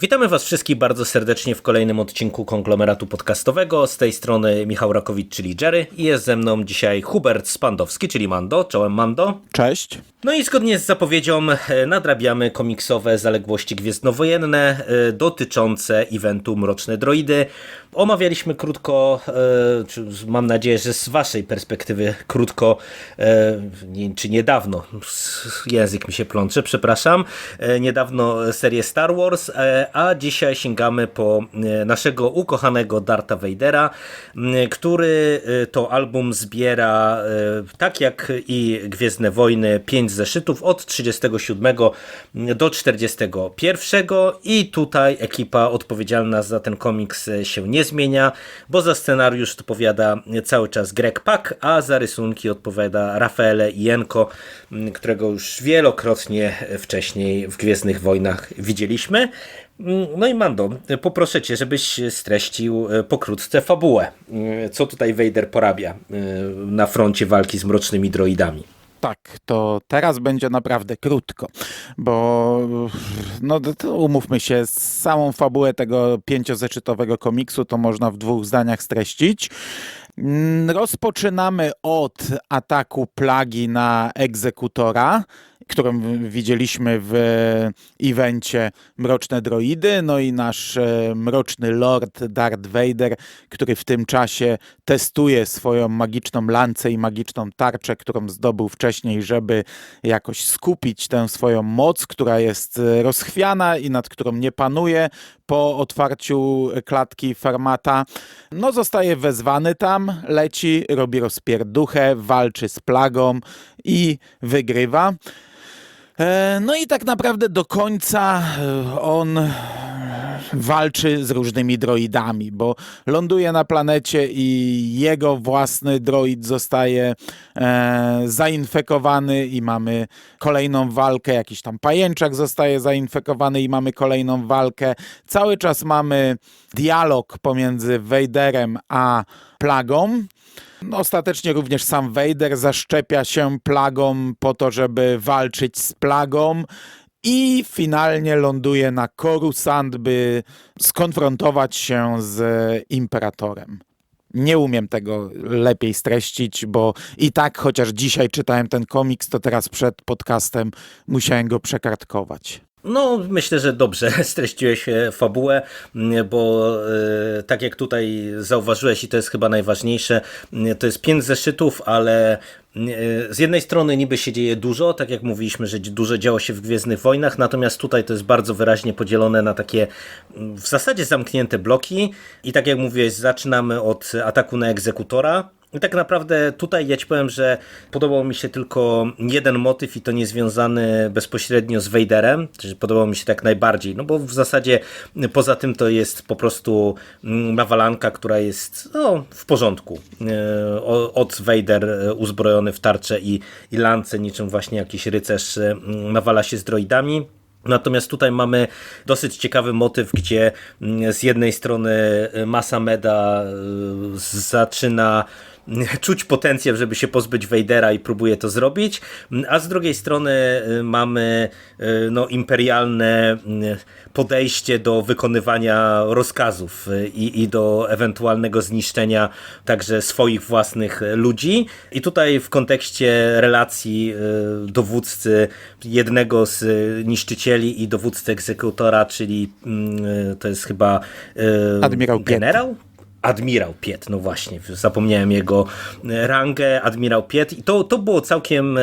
Witamy Was wszystkich bardzo serdecznie w kolejnym odcinku konglomeratu podcastowego. Z tej strony Michał Rakowicz, czyli Jerry, i jest ze mną dzisiaj Hubert Spandowski, czyli Mando. Czołem Mando. Cześć. No i zgodnie z zapowiedzią e, nadrabiamy komiksowe zaległości gwiezdnowojenne e, dotyczące eventu Mroczne Droidy. Omawialiśmy krótko, e, mam nadzieję, że z Waszej perspektywy krótko, e, czy niedawno, język mi się plącze, przepraszam, e, niedawno serię Star Wars, a dzisiaj sięgamy po naszego ukochanego Darta Vadera, który to album zbiera, tak jak i Gwiezdne Wojny, 5 zeszytów od 37 do 41 i tutaj ekipa odpowiedzialna za ten komiks się nie zmienia, bo za scenariusz odpowiada cały czas Greg Pak, a za rysunki odpowiada Rafaele Ienko, m, którego już wielokrotnie wcześniej w Gwiezdnych Wojnach widzieliśmy. No i Mando, poproszę Cię, żebyś streścił e, pokrótce fabułę. E, Co tutaj Vader porabia e, na froncie walki z mrocznymi droidami? Tak, to teraz będzie naprawdę krótko, bo no umówmy się, samą fabułę tego pięciozeszytowego komiksu to można w dwóch zdaniach streścić. Mm, Rozpoczynamy od ataku plagi na egzekutora, którą widzieliśmy w evencie Mroczne Droidy, no i nasz e, mroczny lord Darth Vader, który w tym czasie testuje swoją magiczną lancę i magiczną tarczę, którą zdobył wcześniej, żeby jakoś skupić tę swoją moc, która jest e, rozchwiana i nad którą nie panuje po otwarciu klatki Fermata. No zostaje wezwany tam, leci, robi rozpierduchę, walczy z plagą i wygrywa. E, No i tak naprawdę do końca e, on walczy z różnymi droidami, bo ląduje na planecie i jego własny droid zostaje e, zainfekowany i mamy kolejną walkę, jakiś tam pajęczak zostaje zainfekowany i mamy kolejną walkę. Cały czas mamy dialog pomiędzy Vaderem a plagą. Ostatecznie również sam Vader zaszczepia się plagą po to, żeby walczyć z plagą i finalnie ląduje na Coruscant, by skonfrontować się z imperatorem. Nie umiem tego lepiej streścić, bo i tak chociaż dzisiaj czytałem ten komiks, to teraz przed podcastem musiałem go przekartkować. No, myślę, że dobrze streściłeś e, fabułę, bo e, tak jak tutaj zauważyłeś, i to jest chyba najważniejsze, to jest pięć zeszytów, ale e, z jednej strony niby się dzieje dużo, tak jak mówiliśmy, że dużo działo się w Gwiezdnych Wojnach, natomiast tutaj to jest bardzo wyraźnie podzielone na takie w zasadzie zamknięte bloki. I tak jak mówiłeś, zaczynamy od ataku na egzekutora, i tak naprawdę tutaj ja ci powiem, że podobał mi się tylko jeden motyw i to nie związany bezpośrednio z Vaderem, czyli podobał mi się tak najbardziej, no bo w zasadzie poza tym to jest po prostu mm, nawalanka, która jest no, w porządku. E, Od Vader e, uzbrojony w tarczę i, i lance, niczym właśnie jakiś rycerz e, mm, nawala się z droidami. Natomiast tutaj mamy dosyć ciekawy motyw, gdzie mm, z jednej strony Masa Meda zaczyna mm, czuć potencjał, żeby się pozbyć Vadera i próbuje to zrobić, a z drugiej strony y, mamy y, no, imperialne y, podejście do wykonywania rozkazów i, i do ewentualnego zniszczenia także swoich własnych ludzi. I tutaj w kontekście relacji dowódcy jednego z niszczycieli i dowódcy egzekutora, czyli mm, to jest chyba Admirał Piet. Admirał Piet, no właśnie, zapomniałem jego e, rangę, Admirał Piet i to, to było całkiem e,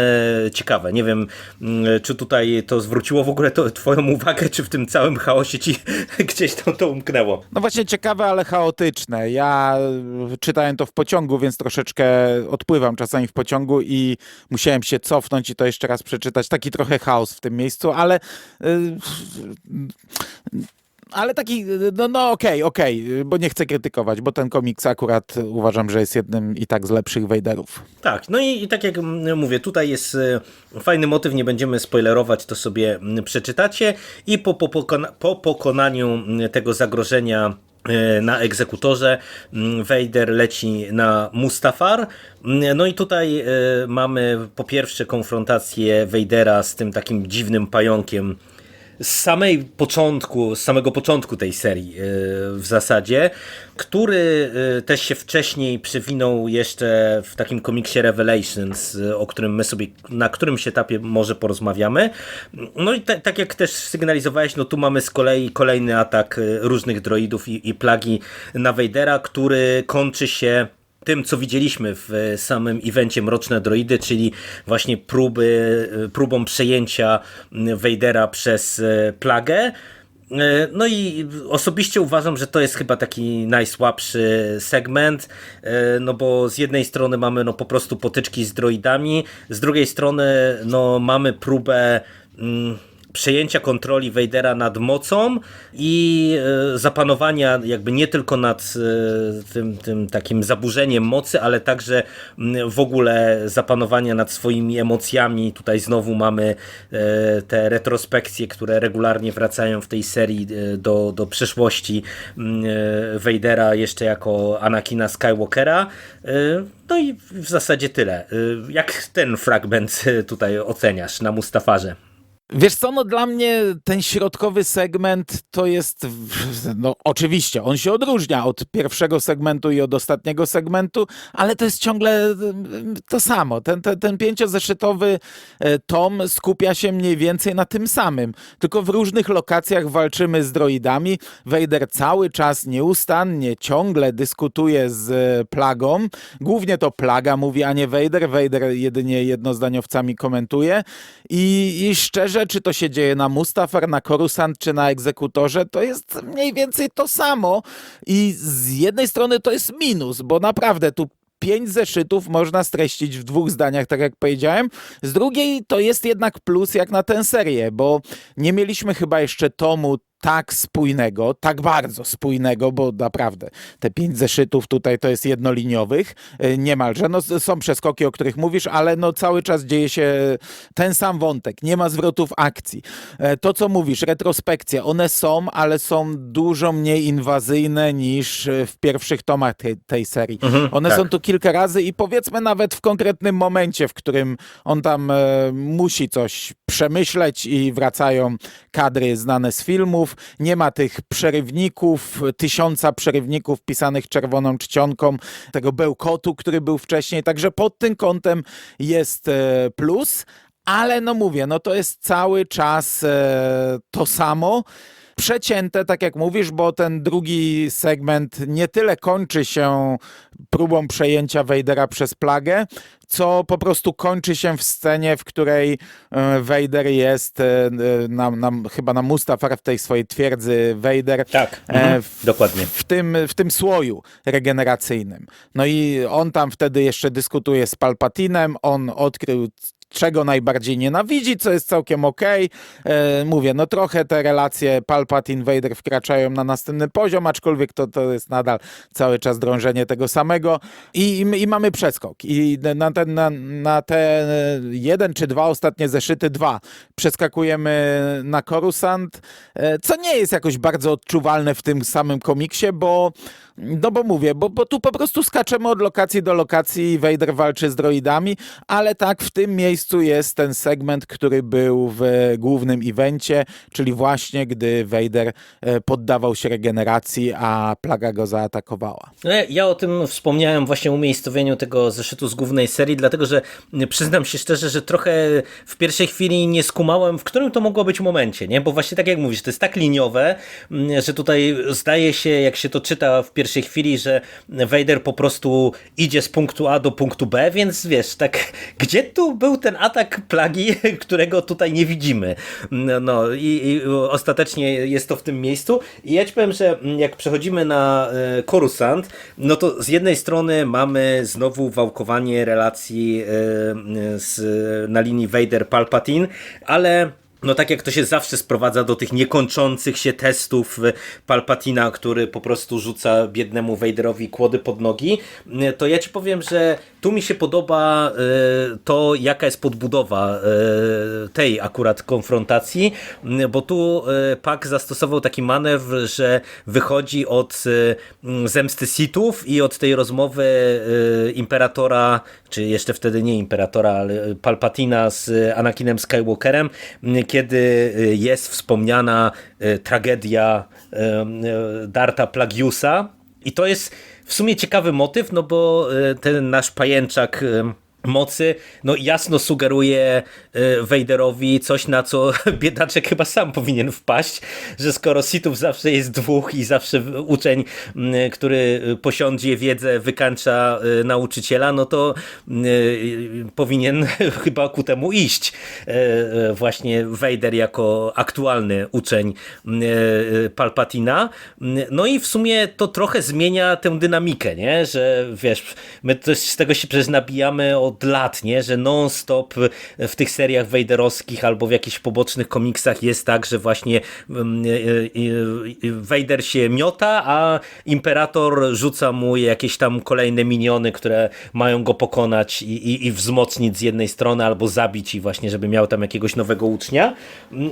ciekawe. Nie wiem, mm, czy tutaj to zwróciło w ogóle to, twoją uwagę, czy w tym całym chaosie ci gdzieś tam to umknęło. No właśnie ciekawe, ale chaotyczne. Ja y, czytałem to w pociągu, więc troszeczkę odpływam czasami w pociągu i musiałem się cofnąć i to jeszcze raz przeczytać. Taki trochę chaos w tym miejscu, ale ale taki, no, no okej, okej, bo nie chcę krytykować, bo ten komiks akurat uważam, że jest jednym i tak z lepszych Wejderów. Tak, no i, i tak jak mm, mówię, tutaj jest e, fajny motyw, nie będziemy spoilerować, to sobie mm, przeczytacie i po, po, pokona, po pokonaniu mm, tego zagrożenia e, na egzekutorze Vader leci na Mustafar. No i tutaj e, mamy po pierwsze konfrontację Vadera z tym takim dziwnym pająkiem z samej początku, z samego początku tej serii yy, w zasadzie, który yy, też się wcześniej przewinął jeszcze w takim komiksie Revelations, yy, o którym my sobie na którymś etapie może porozmawiamy. No i ta, tak jak też sygnalizowałeś, no tu mamy z kolei kolejny atak różnych droidów i, i plagi na Vadera, który kończy się tym, co widzieliśmy w samym evencie Mroczne Droidy, czyli właśnie próby, próbą przejęcia Vadera przez e, plagę. E, No i osobiście uważam, że to jest chyba taki najsłabszy segment, e, no bo z jednej strony mamy no po prostu potyczki z droidami, z drugiej strony no mamy próbę mm, przejęcia kontroli Vadera nad mocą i e, zapanowania jakby nie tylko nad e, tym, tym takim zaburzeniem mocy, ale także w ogóle zapanowania nad swoimi emocjami. Tutaj znowu mamy e, te retrospekcje, które regularnie wracają w tej serii do, do przeszłości Vadera jeszcze jako Anakina Skywalkera. No i w zasadzie tyle. Jak ten fragment tutaj oceniasz na Mustafarze? Wiesz co, no dla mnie ten środkowy segment to jest, no oczywiście, on się odróżnia od pierwszego segmentu i od ostatniego segmentu, ale to jest ciągle mm, to samo. Ten, ten, ten pięciozeszytowy e, tom skupia się mniej więcej na tym samym, tylko w różnych lokacjach walczymy z droidami. Vader cały czas nieustannie, ciągle dyskutuje z e, Plagą. Głównie to Plaga mówi, a nie Vader. Vader jedynie jednozdaniowcami komentuje. I, I szczerze, czy to się dzieje na Mustafar, na Coruscant, czy na Egzekutorze, to jest mniej więcej to samo. I z jednej strony to jest minus, bo naprawdę tu pięć zeszytów można streścić w dwóch zdaniach, tak jak powiedziałem. Z drugiej to jest jednak plus jak na tę serię, bo nie mieliśmy chyba jeszcze tomu tak spójnego, tak bardzo spójnego, bo naprawdę te pięć zeszytów tutaj to jest jednoliniowych, y, niemalże. No, są przeskoki, o których mówisz, ale no cały czas dzieje się ten sam wątek, nie ma zwrotów akcji. E, To, co mówisz, retrospekcje, one są, ale są dużo mniej inwazyjne niż e, w pierwszych tomach tej, tej serii. One tak. są tu kilka razy i powiedzmy nawet w konkretnym momencie, w którym on tam e, musi coś przemyśleć i wracają kadry znane z filmów. Nie ma tych przerywników, tysiąca przerywników pisanych czerwoną czcionką, tego bełkotu, który był wcześniej. Także pod tym kątem jest e, plus, ale no mówię, no to jest cały czas e, to samo przecięte, tak jak mówisz, bo ten drugi segment nie tyle kończy się próbą przejęcia Vadera przez plagę, co po prostu kończy się w scenie, w której Vader jest e, e, na, na, chyba na Mustafar w tej swojej twierdzy Vader. Tak, e, mhm, w, dokładnie. w tym, w tym słoju regeneracyjnym. No i on tam wtedy jeszcze dyskutuje z Palpatinem, on odkrył czego najbardziej nienawidzi, co jest całkiem okej. E, mówię, no trochę te relacje Palpatine-Vader wkraczają na następny poziom, aczkolwiek to, to jest nadal cały czas drążenie tego samego i, i, i mamy przeskok. I na, ten, na, na te jeden czy dwa ostatnie zeszyty, dwa, przeskakujemy na Coruscant, e, co nie jest jakoś bardzo odczuwalne w tym samym komiksie, bo no bo mówię, bo, bo tu po prostu skaczemy od lokacji do lokacji, Vader walczy z droidami, ale tak w tym miejscu jest ten segment, który był w głównym evencie, czyli właśnie gdy Vader e, poddawał się regeneracji, a plaga go zaatakowała. No ja- o tym wspomniałem właśnie umiejscowieniu tego zeszytu z głównej serii, dlatego że przyznam się szczerze, że trochę w pierwszej chwili nie skumałem, w którym to mogło być momencie, nie? Bo właśnie tak jak mówisz, to jest tak liniowe, że tutaj zdaje się, jak się to czyta w pierwszej chwili, że Vader po prostu idzie z punktu A do punktu B, więc wiesz, tak gdzie tu był ten atak plagi, którego tutaj nie widzimy? No, no i, i ostatecznie jest to w tym miejscu. I ja ci powiem, że jak przechodzimy na e, Coruscant, no to z jednej strony mamy znowu wałkowanie relacji e, z, na linii Vader-Palpatine, ale no tak jak to się zawsze sprowadza do tych niekończących się testów e, Palpatina, który po prostu rzuca biednemu Vaderowi kłody pod nogi, e, to ja ci powiem, że tu mi się podoba e, to, jaka jest podbudowa tej akurat konfrontacji, bo tu Pak zastosował taki manewr, że wychodzi od e, m, zemsty Sithów i od tej rozmowy Imperatora, czy jeszcze wtedy nie Imperatora, ale Palpatina z Anakinem Skywalkerem, kiedy y, jest wspomniana y, tragedia y, Darta Plagiusa. I to jest w sumie ciekawy motyw, no bo ten nasz pajęczak mocy, no jasno sugeruje y, Vaderowi coś, na co biedaczek chyba sam powinien wpaść, że skoro Sithów zawsze jest dwóch i zawsze uczeń, y, który posiądzie wiedzę, wykańcza y, nauczyciela, no to y, powinien chyba ku temu iść. Y, y, Właśnie Vader jako aktualny uczeń y, y, Palpatina. Y, No i w sumie to trochę zmienia tę dynamikę, nie? Że wiesz, my też z tego się przecież nabijamy od lat, nie? Że non-stop w tych seriach Vaderowskich albo w jakichś pobocznych komiksach jest tak, że właśnie mm, y, y, y, Vader się miota, a Imperator rzuca mu jakieś tam kolejne miniony, które mają go pokonać i, i, i wzmocnić z jednej strony albo zabić i właśnie, żeby miał tam jakiegoś nowego ucznia.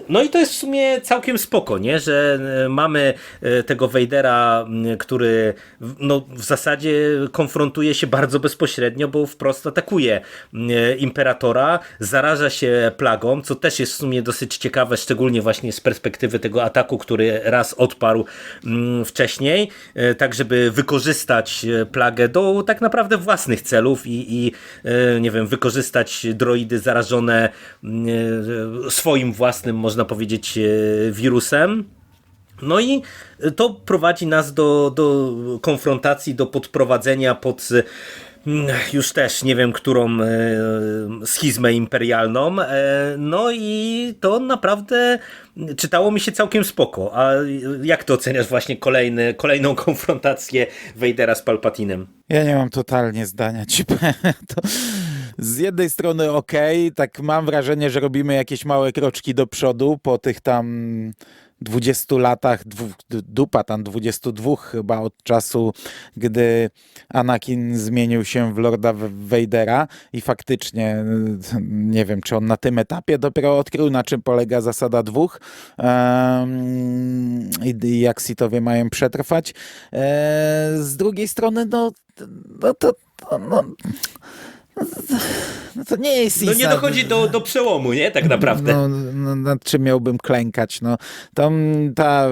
No i to jest w sumie całkiem spoko, nie? Że e, mamy e, tego Vadera, m, który no, w zasadzie konfrontuje się bardzo bezpośrednio, bo wprost atakuje m, e, Imperatora, zaraża się plagą, co też jest w sumie dosyć ciekawe, szczególnie właśnie z perspektywy tego ataku, który raz odparł m, wcześniej, e, tak żeby wykorzystać e, plagę do tak naprawdę własnych celów i, i nie wiem, wykorzystać droidy zarażone m, e, swoim własnym, można powiedzieć, wirusem. No i to prowadzi nas do, do konfrontacji, do podprowadzenia pod mm, już też nie wiem, którą e, schizmę imperialną. E, no i to naprawdę czytało mi się całkiem spoko. A jak ty oceniasz właśnie kolejny, kolejną konfrontację Vadera z Palpatinem? Ja nie mam totalnie zdania ci to z jednej strony okej, tak mam wrażenie, że robimy jakieś małe kroczki do przodu po tych tam 20 latach, dupa tam 22 chyba od czasu, gdy Anakin zmienił się w Lorda Vadera i faktycznie nie wiem, czy on na tym etapie dopiero odkrył, na czym polega zasada dwóch i, jak Sithowie mają przetrwać. E, z drugiej strony, no, no to no, no to nie jest No nie dochodzi do, do przełomu, nie? Tak naprawdę. No, no, nad czym miałbym klękać? No, to mm, ta,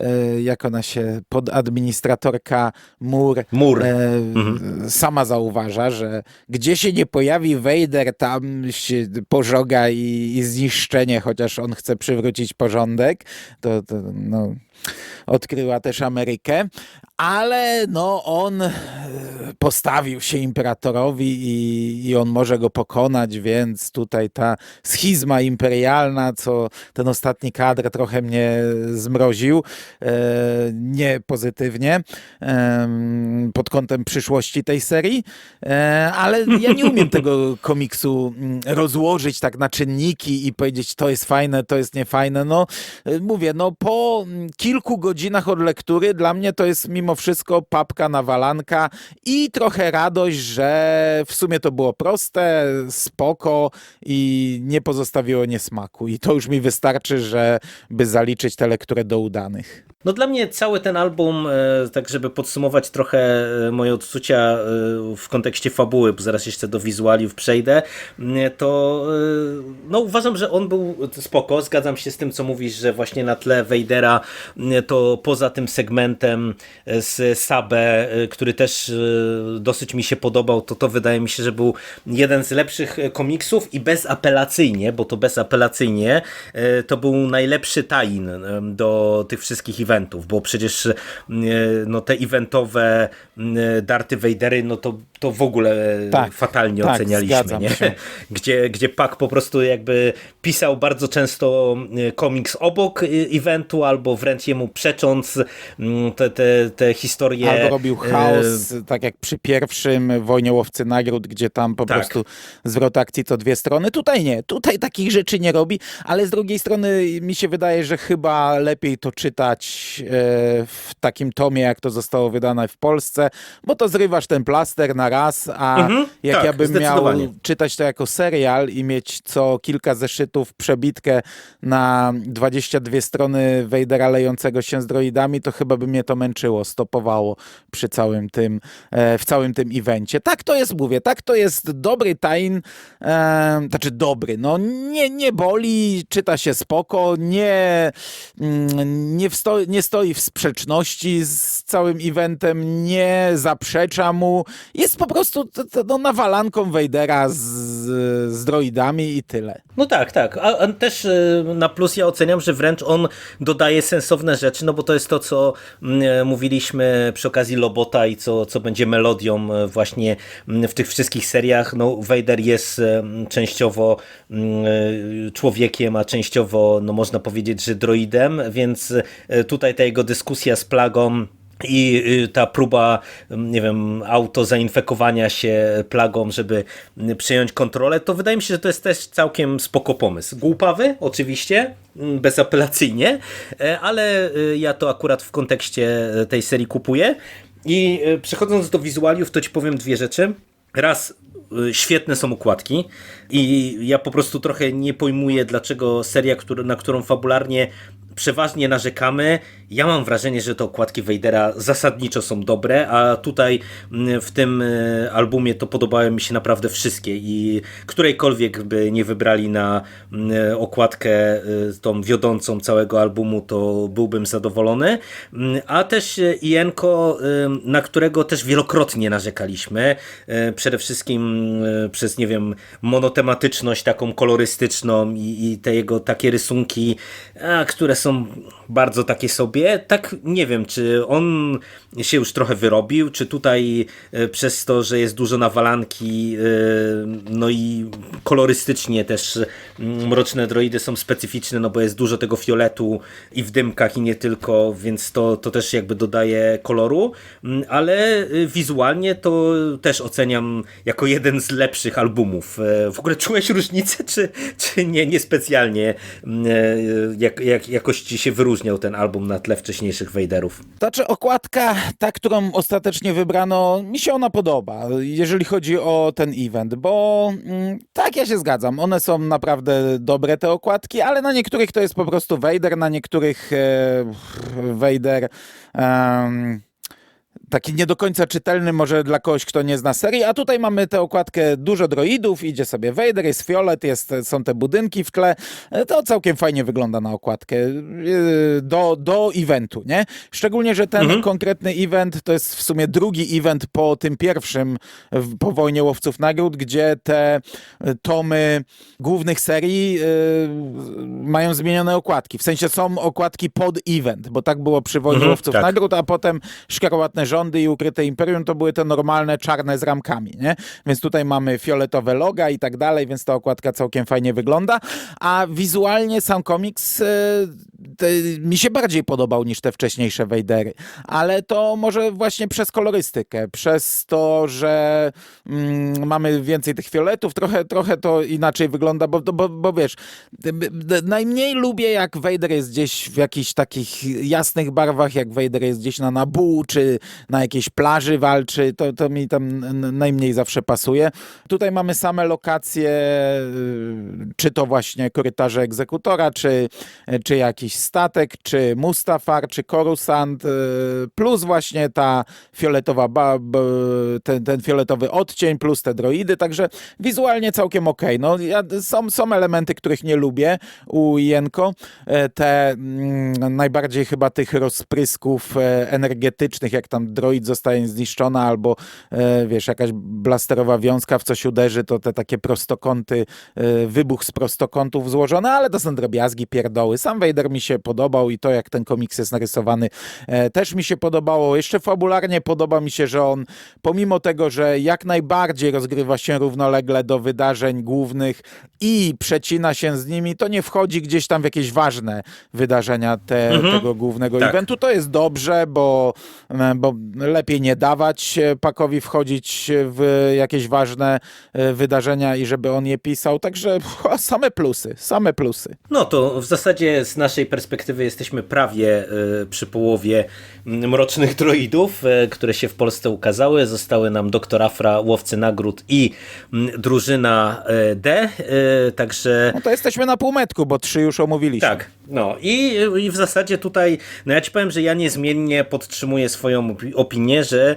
e, jak ona się, podadministratorka Mur, Mur. e, sama zauważa, że gdzie się nie pojawi Vader, tam się pożoga i, i zniszczenie, chociaż on chce przywrócić porządek. To, to no, odkryła też Amerykę, ale no on e, postawił się imperatorowi i, i on może go pokonać, więc tutaj ta schizma imperialna, co ten ostatni kadr trochę mnie zmroził, e, nie pozytywnie, pod kątem przyszłości tej serii, e, ale ja nie umiem tego komiksu mm, rozłożyć tak na czynniki i powiedzieć, to jest fajne, to jest niefajne. No, mówię, no po mm, kilku godzinach od lektury dla mnie to jest mimo wszystko papka nawalanka i trochę radość, że w sumie to było proste, spoko i nie pozostawiło niesmaku. I to już mi wystarczy, żeby zaliczyć tę lekturę do udanych. No dla mnie cały ten album, e, tak żeby podsumować trochę e, moje odczucia e, w kontekście fabuły, bo zaraz jeszcze do wizualiów przejdę, to no uważam, że on był spoko, zgadzam się z tym, co mówisz, że właśnie na tle m, to poza tym segmentem e, z Sabę, e, który też e, dosyć mi się podobał, to to wydaje mi się, że był jeden z lepszych komiksów i bezapelacyjnie, bo to bezapelacyjnie, to był najlepszy tie-in e, do tych wszystkich eventów, bo przecież no, te eventowe Darty Vadery, no to, to w ogóle Tak, fatalnie tak, ocenialiśmy, nie? się. Gdzie, gdzie Pak po prostu jakby pisał bardzo często e, komiks obok e, eventu, albo wręcz jemu przecząc m, te, te, te historie. Albo robił e, chaos, tak jak przy pierwszym Wojnie Łowcy Nagród, gdzie tam po Tak. prostu zwrot akcji to dwie strony. Tutaj nie, tutaj takich rzeczy nie robi, ale z drugiej strony mi się wydaje, że chyba lepiej to czytać e, w takim tomie, jak to zostało wydane w Polsce, bo to zrywasz ten plaster na raz, a Mhm, jak tak, ja bym miał czytać to jako serial i mieć co kilka zeszytów przebitkę na 22 strony Vadera lejącego się z droidami, to chyba by mnie to męczyło, stopowało przy całym tym, e, w całym tym evencie. Tak to jest, mówię, tak to jest dobry tain, e, znaczy dobry, no nie, nie boli, czyta się spoko, nie, mm, nie, wsto, nie stoi w sprzeczności z całym eventem, nie zaprzecza mu, jest po prostu t- t- no, nawalanką Vadera z, z droidami i tyle. No tak, tak. A, a też y, na plus ja oceniam, że wręcz on dodaje sensowne rzeczy, no bo to jest to, co mm, e, mówiliśmy przy okazji Lobota i co, co będzie melodią e, właśnie mm, w tych wszystkich seriach. No Vader jest e, częściowo mm, człowiekiem, a częściowo, no można powiedzieć, że droidem, więc tutaj ta jego dyskusja z plagą i y, ta próba, mm, nie wiem, auto zainfekowania się plagą, żeby mm, przejąć kontrolę, to wydaje mi się, że to jest też całkiem spoko pomysł. Głupawy, oczywiście, mm, bezapelacyjnie, e, ale y, ja to akurat w kontekście e, tej serii kupuję. I y, przechodząc do wizualiów, to ci powiem dwie rzeczy. Raz, y, świetne są układki i ja po prostu trochę nie pojmuję, dlaczego seria, na którą fabularnie przeważnie narzekamy, ja mam wrażenie, że te okładki Vadera zasadniczo są dobre, a tutaj mm, w tym y, albumie to podobały mi się naprawdę wszystkie i którejkolwiek by nie wybrali na mm, okładkę y, tą wiodącą całego albumu, to byłbym zadowolony. Mm, A też Ienko, na którego też wielokrotnie narzekaliśmy, przede wszystkim przez, nie wiem, monotematyczność taką kolorystyczną i, i te jego takie rysunki, a, które są bardzo takie sobie. Tak nie wiem, czy on się już trochę wyrobił, czy tutaj e, przez to, że jest dużo nawalanki, e, no i kolorystycznie też mm, Mroczne Droidy są specyficzne, no bo jest dużo tego fioletu i w dymkach i nie tylko, więc to, to też jakby dodaje koloru, Mm, ale e, wizualnie to też oceniam jako jeden z lepszych albumów. W ogóle czułeś różnicę, czy, czy nie, niespecjalnie mm, jak, jak, jakoś ci się wyróżniał ten album na tle wcześniejszych Vaderów? Znaczy okładka, ta, którą ostatecznie wybrano, mi się ona podoba, jeżeli chodzi o ten event, bo mm, tak, ja się zgadzam, one są naprawdę dobre te okładki, ale na niektórych to jest po prostu Vader, na niektórych e, Vader... taki nie do końca czytelny może dla kogoś, kto nie zna serii, a tutaj mamy tę okładkę dużo droidów, idzie sobie Vader, jest fiolet, jest, są te budynki w tle, E, to całkiem fajnie wygląda na okładkę e, do, do eventu, nie? Szczególnie, że ten konkretny event to jest w sumie drugi event po tym pierwszym, po Wojnie Łowców Nagród, gdzie te e, tomy głównych serii mają zmienione okładki. W sensie są okładki pod event, bo tak było przy Wojnie Mhm, Łowców tak. Nagród, a potem Szkarłatne Rządy i Ukryte Imperium to były te normalne czarne z ramkami, nie? Więc tutaj mamy fioletowe loga i tak dalej, więc ta okładka całkiem fajnie wygląda, a wizualnie sam komiks e, mi się bardziej podobał niż te wcześniejsze Vadery, ale to może właśnie przez kolorystykę, przez to, że mm, mamy więcej tych fioletów, trochę, trochę to inaczej wygląda, bo, bo, bo wiesz, najmniej lubię jak Vader jest gdzieś w jakichś takich jasnych barwach, jak Vader jest gdzieś na Nabu, czy na jakiejś plaży walczy, to, to mi tam najmniej zawsze pasuje. Tutaj mamy same lokacje, y, czy to właśnie korytarze egzekutora, czy, czy jakiś statek, czy Mustafar, czy Coruscant, y, plus właśnie ta fioletowa, ten, ten fioletowy odcień, plus te droidy, także wizualnie całkiem okej. No, ja, są, są elementy, których nie lubię u Jenko, E, te mm, najbardziej chyba tych rozprysków e, energetycznych, jak tam droid zostaje zniszczona, albo e, wiesz, jakaś blasterowa wiązka w coś uderzy, to te takie prostokąty, e, wybuch z prostokątów złożone, ale to są drobiazgi, pierdoły. Sam Vader mi się podobał i to, jak ten komiks jest narysowany, e, też mi się podobało. Jeszcze fabularnie podoba mi się, że on, pomimo tego, że jak najbardziej rozgrywa się równolegle do wydarzeń głównych i przecina się z nimi, to nie wchodzi gdzieś tam w jakieś ważne wydarzenia te, tego głównego Tak. eventu. To jest dobrze, bo, bo lepiej nie dawać e, Pakowi wchodzić w jakieś ważne e, wydarzenia i żeby on je pisał. Także same plusy, same plusy. No to w zasadzie z naszej perspektywy jesteśmy prawie przy połowie mm, Mrocznych Droidów, które się w Polsce ukazały. Zostały nam Doktor Afra, Łowcy Nagród i mm, Drużyna D, także... No to jesteśmy na półmetku, bo trzy już omówiliśmy. Tak, no i, i w zasadzie tutaj, no ja ci powiem, że ja niezmiennie podtrzymuję swoją opinię, że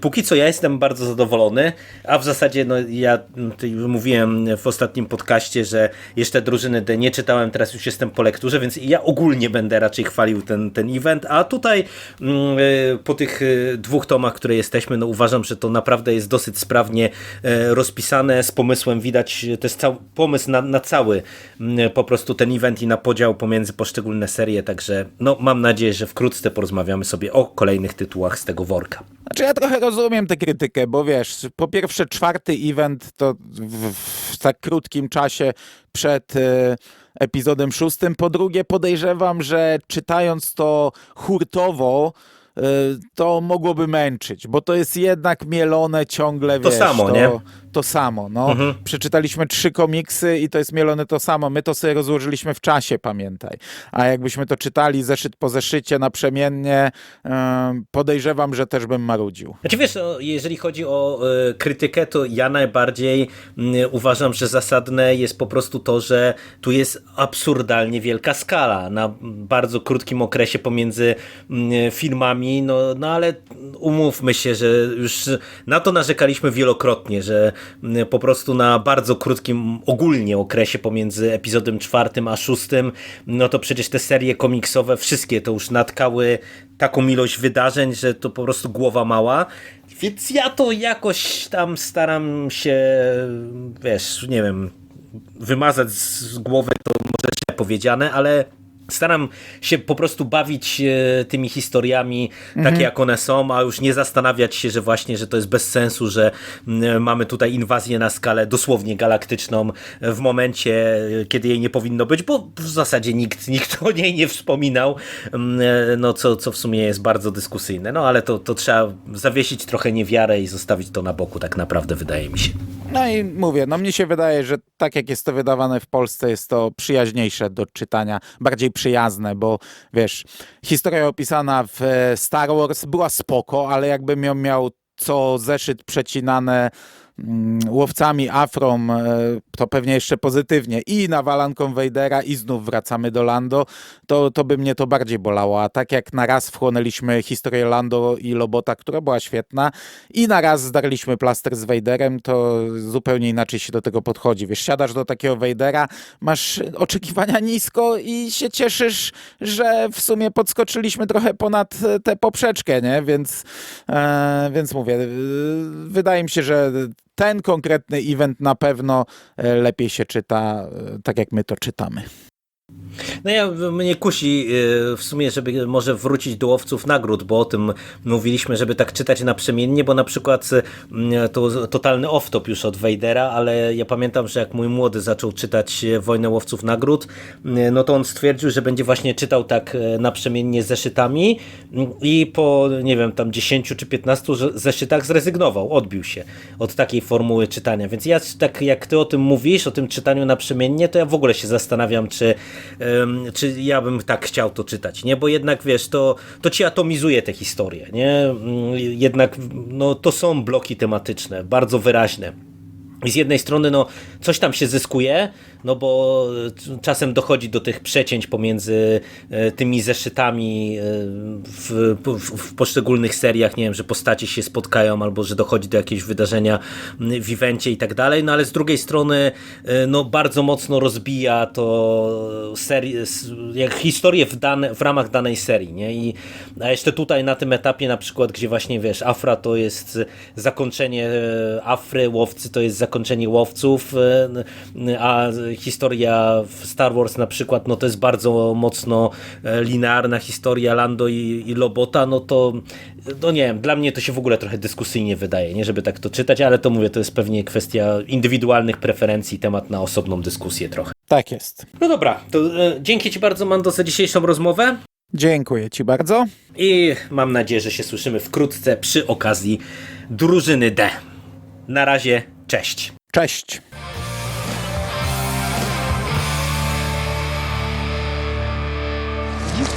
póki co ja jestem bardzo zadowolony, a w zasadzie no ja mówiłem w ostatnim podcaście, że jeszcze drużyny D nie czytałem, teraz już jestem po lekturze, więc ja ogólnie będę raczej chwalił ten, ten event, a tutaj y, po tych y, dwóch tomach, które jesteśmy, no uważam, że to naprawdę jest dosyć sprawnie e, rozpisane, z pomysłem widać, to jest cały pomysł na, na cały po prostu ten event i na podział pomiędzy poszczególne serie, także no mam nadzieję, że wkrótce porozmawiamy sobie o kolejnych tytułach z tego worka. Znaczy ja trochę rozumiem tę krytykę, bo wiesz, po pierwsze czwarty event to w, w tak krótkim czasie przed e, epizodem szóstym, po drugie podejrzewam, że czytając to hurtowo e, to mogłoby męczyć, bo to jest jednak mielone ciągle, To wiesz, samo, to, nie? To samo, no. Przeczytaliśmy trzy komiksy i to jest mielone to samo. My to sobie rozłożyliśmy w czasie, pamiętaj. A jakbyśmy to czytali zeszyt po zeszycie naprzemiennie, em, podejrzewam, że też bym marudził. Znaczy wiesz, no, jeżeli chodzi o e, krytykę, to ja najbardziej uważam, że zasadne jest po prostu to, że tu jest absurdalnie wielka skala na bardzo krótkim okresie pomiędzy filmami, no, no ale umówmy się, że już na to narzekaliśmy wielokrotnie, że po prostu na bardzo krótkim ogólnie okresie pomiędzy epizodem czwartym a szóstym, no to przecież te serie komiksowe wszystkie to już natkały taką ilość wydarzeń, że to po prostu głowa mała. Więc ja to jakoś tam staram się, wiesz, nie wiem, wymazać z głowy, to może źle powiedziane, ale staram się po prostu bawić e, tymi historiami takie jak one są, a już nie zastanawiać się, że właśnie, że to jest bez sensu, że mamy tutaj inwazję na skalę dosłownie galaktyczną w momencie, e, kiedy jej nie powinno być, bo w zasadzie nikt, nikt o niej nie wspominał, e, no co, co w sumie jest bardzo dyskusyjne, no ale to, to trzeba zawiesić trochę niewiarę i zostawić to na boku tak naprawdę, wydaje mi się. No i mówię, no mnie się wydaje, że tak jak jest to wydawane w Polsce, jest to przyjaźniejsze do czytania, bardziej przyjazne, bo wiesz, historia opisana w e, Star Wars była spoko, ale jakbym ją miał co zeszyt przecinane łowcami afrom, e, to pewnie jeszcze pozytywnie i nawalanką Vadera i znów wracamy do Lando, to, to by mnie to bardziej bolało, a tak jak na raz wchłonęliśmy historię Lando i Lobota, która była świetna i na raz zdarliśmy plaster z Vaderem, to zupełnie inaczej się do tego podchodzi. Wiesz, siadasz do takiego Vadera, masz oczekiwania nisko i się cieszysz, że w sumie podskoczyliśmy trochę ponad e, tę poprzeczkę, nie? Więc, e, więc mówię, wydaje mi się, że ten konkretny event na pewno e, lepiej się czyta, e, tak jak my to czytamy. No ja mnie kusi yy, w sumie, żeby może wrócić do łowców nagród, bo o tym mówiliśmy, żeby tak czytać naprzemiennie, bo na przykład yy, to totalny off-top już od Vadera, ale ja pamiętam, że jak mój młody zaczął czytać yy, Wojnę łowców nagród, no to on stwierdził, że będzie właśnie czytał tak naprzemiennie zeszytami i po, nie wiem, tam 10 czy 15 że- zeszytach zrezygnował, odbił się od takiej formuły czytania, więc ja tak jak ty o tym mówisz, o tym czytaniu naprzemiennie, to ja w ogóle się zastanawiam, czy czy ja bym tak chciał to czytać, nie? Bo jednak, wiesz, to, to ci atomizuje te historie, nie? Mm, Jednak, no, to są bloki tematyczne, bardzo wyraźne. I z jednej strony, no, coś tam się zyskuje, no bo e, czasem dochodzi do tych przecięć pomiędzy e, tymi zeszytami e, w, w, w poszczególnych seriach, nie wiem, że postacie się spotkają albo że dochodzi do jakiegoś wydarzenia w evencie i tak dalej, no ale z drugiej strony no bardzo mocno rozbija to serię, s- jak historię w, dane, w ramach danej serii, nie? I, a jeszcze tutaj na tym etapie na przykład, gdzie właśnie wiesz, Afra to jest zakończenie Afry, łowcy to jest zakończenie łowców, a historia w Star Wars na przykład, no to jest bardzo mocno e, linearna historia Lando i, i Lobota, no to no nie wiem, dla mnie to się w ogóle trochę dyskusyjnie wydaje, nie żeby tak to czytać, ale to mówię, to jest pewnie kwestia indywidualnych preferencji, temat na osobną dyskusję trochę. Tak jest. No dobra, to e, dzięki Ci bardzo Mando za dzisiejszą rozmowę. Dziękuję Ci bardzo. I mam nadzieję, że się słyszymy wkrótce przy okazji drużyny D. Na razie, cześć. Cześć.